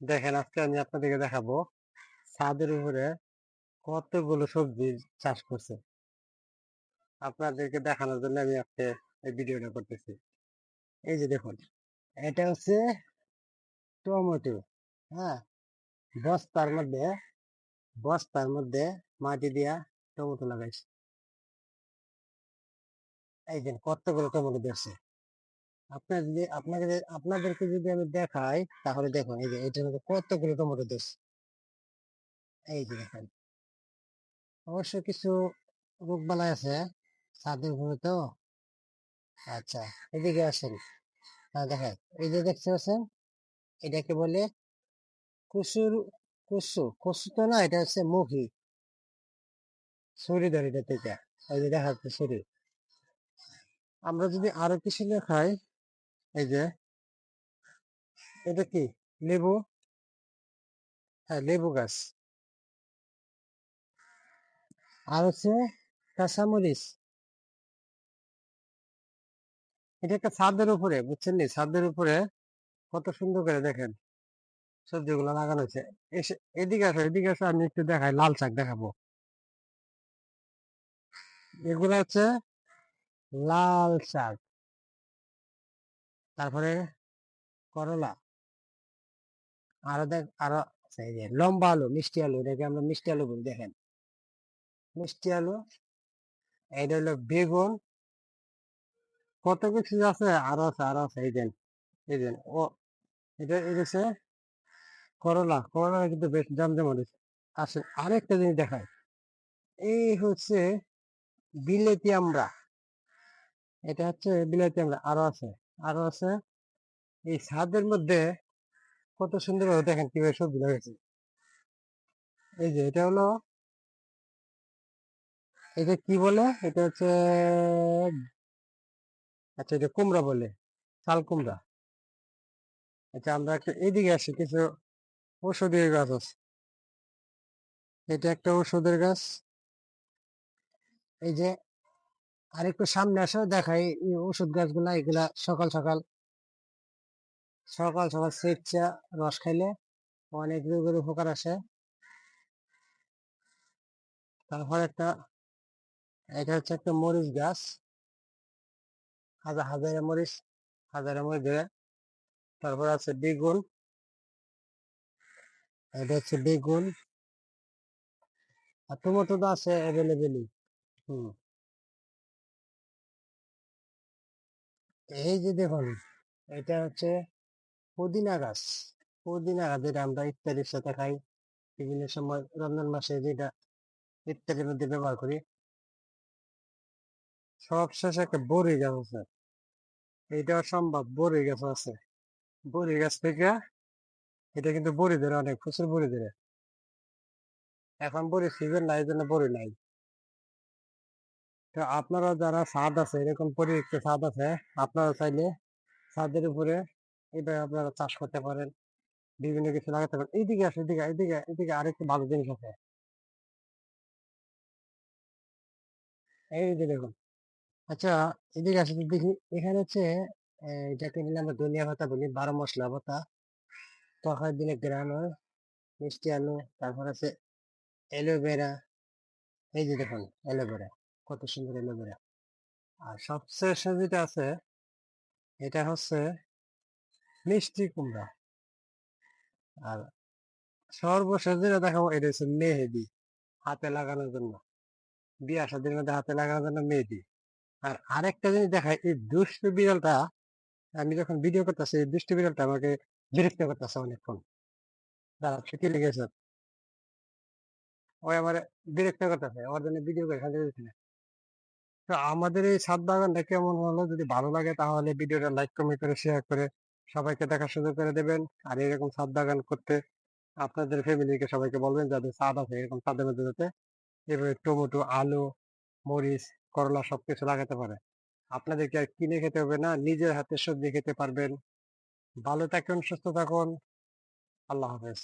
দেখেন, আজকে আমি আপনাদেরকে দেখাবো ছাদের উপরে কতগুলো সবজি চাষ করছে। আপনাদেরকে দেখানোর জন্য আমি আজকে এই ভিডিওটা করতেছি। এই যে দেখুন, এটা হচ্ছে টমেটো হ্যাঁ? বস্তার মধ্যে বস্তার মধ্যে মাটি দিয়া টমেটো লাগাইছে। এই যে কতগুলো টমেটো দেখছে আপনার যদি আপনাকে আপনাদেরকে যদি আমি দেখাই, তাহলে দেখুন, এই যে এটার মধ্যে কতগুলো টমেটো দেখছে এই যে দেখেন। অবশ্য কিছু রোগ বালাই আছে, ছাদের উপরে তো। আচ্ছা এদিকে আসেন। হ্যাঁ দেখেন, এই যে দেখতে পাচ্ছেন, এটাকে বলে কুসুর, কুসু কুসু তো না, এটা হচ্ছে মুখি। ছুরি ধরে এটা থেকে, এই যে দেখা যাচ্ছে ছুরি। আমরা যদি আরও কিছু খাই এই যে এটা কি? লেবু? হ্যাঁ লেবু গাছ। আর হচ্ছে কাঁচামরিচ। এটা একটা ছাদের উপরে, বুঝছেন নি? ছাদের উপরে কত সুন্দর করে দেখেন সবজিগুলো লাগানো হয়েছে। এদিকে আসো এদিকে আসো, আমি একটু দেখাই, লাল শাক দেখাবো। এগুলো হচ্ছে লাল শাক। তারপরে করলা। আরও দেখ, আরও লম্বা আলু, মিষ্টি আলু, এটাকে আমরা মিষ্টি আলু বলি, দেখেন। মিষ্টি আলু এটা হলো বেগুন। কত কিছু আছে? আরও আছে আরও আছে, এই দেন এই দেন ও, এটা হচ্ছে করলা। করলা কিন্তু বেশ জমজমাট হয়েছে। আসেন আরেকটা জিনিস দেখায় এই হচ্ছে বিলেতি আমরা এটা হচ্ছে বিলাতি আমরা আরও আছে। আরও আছে। এই ছাদের মধ্যে কত সুন্দর ভাবে দেখেন কীভাবে সবজি লাগাইছে এই যে এটা হলো এটা কি বলে? এটা হচ্ছে আচ্ছা এটা কুমড়া বলে, চাল কুমড়া। আচ্ছা আমরা একটু এইদিকে আসি, কিছু ঔষধীয় গাছ আছে। এটা একটা ওষুধের গাছ। এই যে আরেকটু সামনে আসো, দেখাই ওষুধ গাছগুলা, এগুলা সকাল সকাল। সকাল সকাল স্বেচ্ছা রস খাইলে অনেক রোগের উপকার আসে। তারপর একটা, এটা হচ্ছে একটা মরিচ গাছ। হাজার হাজারে মরিচ হাজারে মরিচ ধরে। তারপর আছে বেগুন। এটা হচ্ছে বেগুন। আর টমেটো তো আছে অ্যাভেলেবেলই হুম। এই যে দেখুন, এটা হচ্ছে পুদিনা গাছ। পুদিনা গাছ যেটা আমরা ইত্যাদির সাথে খাই। বিভিন্ন সময় রমজান মাসে যেটা ইত্যাদির মধ্যে ব্যবহার করি। সব শেষে একটা বড়ি গাছ আছে। এইটা সম্ভব বড়ি গাছ আছে। বড়ি গাছ থেকে এটা কিন্তু বড়ি ধরে অনেক, প্রচুর বড়ি ধরে। এখন বড়ি সিজন নাই জন্য বড়ি নাই। তো আপনারা যারা ছাদ আছে, এরকম পরিত্যক্ত ছাদ আছে, আপনারা চাইলে ছাদের উপরে এইভাবে আপনারা চাষ করতে পারেন। বিভিন্ন কিছু লাগাতে পারেন। এইদিকে আসে এদিকে এদিকে এদিকে আরেকটু ভালো জিনিস আছে। এই যে দেখুন। আচ্ছা এদিকে আসে দেখি। এখানে হচ্ছে এটাকে নিলে আমরা ধনিয়া পাতা বলি, বারো মশলা পাতা তরকারি দিলে গ্রান মিষ্টি আলু, তারপর আছে অ্যালোভেরা। এই যে দেখুন, অ্যালোভেরা। কত সুন্দর অ্যালোভেরা আর সবচেয়ে যেটা আছে, এটা হচ্ছে মিষ্টি কুমড়া। আর সর্বশেষ যেটা দেখাবো, এটা হচ্ছে মেহেদি, হাতে লাগানোর জন্য। বিয়া শাদীর মধ্যে হাতে লাগানোর জন্য মেহেদি। আর আরেকটা জিনিস দেখায় এই দুষ্ট বিড়ালটা, আমি যখন ভিডিও করতেছি, এই দুষ্ট বিড়ালটা আমাকে বিরক্ত করতেছে অনেকক্ষণ। দাঁড়া কি লেগেছে। ওই আমার বিরক্ত করতেছে, ওর জন্য ভিডিও করে, খালি আমাদের এই ছাদ বাগানটা কেমন হলো? যদি ভালো লাগে তাহলে ভিডিওটা লাইক কমেন্ট করে শেয়ার করে সবাইকে দেখার সুযোগ করে দেবেন। আর এরকম ছাদ বাগান করতে আপনাদের ফ্যামিলিকে সবাইকে বলবেন যাদের ছাদ আছে এরকম ছাদের মধ্যে যাতে এভাবে টমেটো, আলু, মরিচ, করলা সবকিছু লাগাতে পারে। আপনাদেরকে আর কিনে খেতে হবে না, নিজের হাতে সবজি খেতে পারবেন। ভালো থাকুন, সুস্থ থাকুন। আল্লাহ হাফেজ।